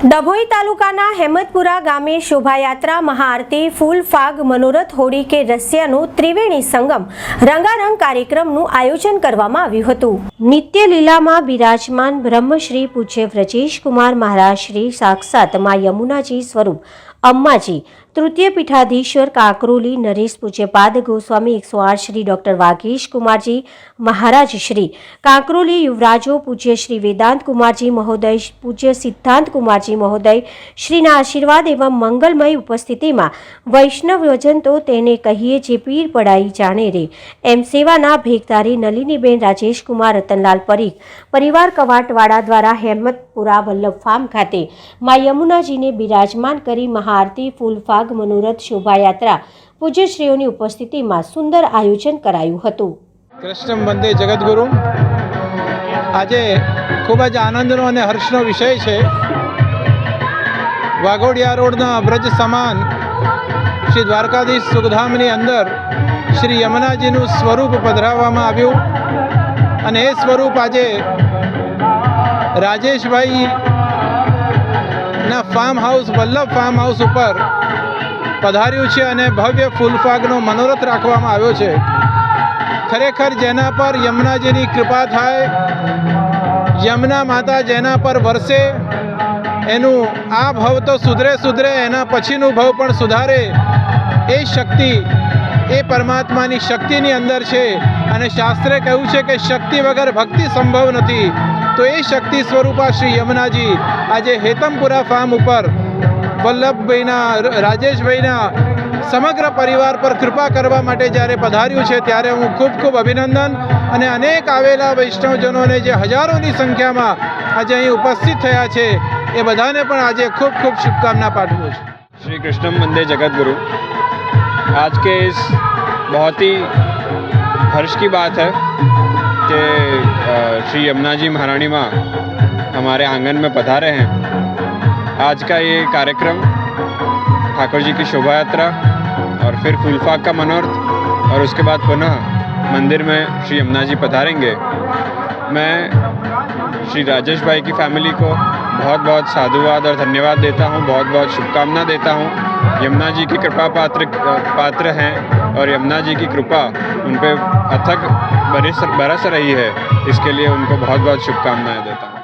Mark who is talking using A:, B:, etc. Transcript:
A: ડભોઈ તાલુકાના હેમતપુરા ગામે શોભાયાત્રા મહાઆરતી ફૂલ ફાગ મનોરથ હોળી કે રસિયાનું ત્રિવેણી સંગમ રંગારંગ કાર્યક્રમનું આયોજન કરવામાં આવ્યું હતું. નિત્ય લીલામાં બિરાજમાન બ્રહ્મશ્રી પૂજ્ય વ્રજેશ કુમાર મહારાજ શ્રી સાક્ષાત મા યમુનાજી સ્વરૂપ અમ્માજી તૃતીય પીઠાધીશ્વર કાકરોલી, નરેશ પૂજ્યપાદ, ગોસ્વામી એકસો આઠ શ્રી ડોક્ટર વાઘેશ કુમારજી મહારાજ શ્રી. કાંકરોલી યુવરાજો પૂજ્ય શ્રી વેદાંત કુમારજી મહોદય, પૂજ્ય સિદ્ધાંત કુમારજી મહોદય, શ્રીના આશીર્વાદ એવા મંગલમય ઉપસ્થિતિમાં વૈષ્ણવજન તો તેને કહીએ જે પીર પડાઈ જાણે રે. એમ સેવાના ભેગધારી નલિનીબેન, રાજેશ કુમાર, રતનલાલ પરીખ, પરિવાર કવાટવાડા દ્વારા હેમતપુરા વલ્લભ ફાર્મ ખાતે મા યમુનાજીને બિરાજમાન કરી મહાઆરતી ફૂલફાગ, મનોરથ, શોભાયાત્રા પૂજ્યશ્રીઓની ઉપસ્થિતિમાં સુંદર આયોજન કરાયું હતું.
B: કૃષ્ણ વંદે જગદગુરુ. આજે ખૂબ જ આનંદનો અને હર્ષનો વિષય છે. વાઘોડિયા રોડના બ્રજ સમાન શ્રી દ્વારકાધીશ સુખધામની અંદર શ્રી યમુનાજીનું સ્વરૂપ પધરાવવામાં આવ્યું. અને એ સ્વરૂપ આજે રાજેશભાઈ ના farm house Vallabh farm house ઉપર પધાર્યું છે અને ભવ્ય ફૂલફાગનો મનોરથ રાખવામાં આવ્યો છે. ખરેખર જેના પર યમુનાજીની કૃપા થાય, યમુના માતા જેના પર વરસે, એનું આ ભવ તો સુધરે સુધરે એના પછીનું ભવ પણ સુધારે એ શક્તિ એ પરમાત્માની શક્તિની અંદર છે. અને શાસ્ત્રે કહ્યું છે કે શક્તિ વગર ભક્તિ સંભવ નથી. તો એ શક્તિ સ્વરૂપા શ્રી યમુનાજી આજે હેતમપુરા ફાર્મ ઉપર વલ્લભભાઈના, રાજેશભાઈના સમગ્ર પરિવાર પર કૃપા કરવા માટે જ્યારે પધાર્યું છે, ત્યારે હું ખૂબ ખૂબ અભિનંદન અને અનેક આવેલા વૈષ્ણવજનોને જે હજારોની સંખ્યામાં આજે અહીં ઉપસ્થિત થયા છે, એ બધાને પણ આજે ખૂબ ખૂબ શુભકામના પાઠવું છું.
C: શ્રી કૃષ્ણ મંદિર જગતગુરુ आज के इस बहुत ही हर्ष की बात है कि श्री यमुना जी महारानी माँ हमारे आँगन में पधारे हैं। आज का ये कार्यक्रम ठाकुर जी की शोभा यात्रा और फिर फूलफाक का मनोरथ और उसके बाद पुनः मंदिर में श्री यमुना जी पधारेंगे। मैं श्री राजेश भाई की फैमिली को बहुत बहुत साधुवाद और धन्यवाद देता हूँ, बहुत बहुत शुभकामना देता हूँ। यमुना जी की कृपा पात्र पात्र हैं और यमुना जी की कृपा उन पर अथक बरस बरस रही है। इसके लिए उनको बहुत बहुत शुभकामनाएँ देता हूँ।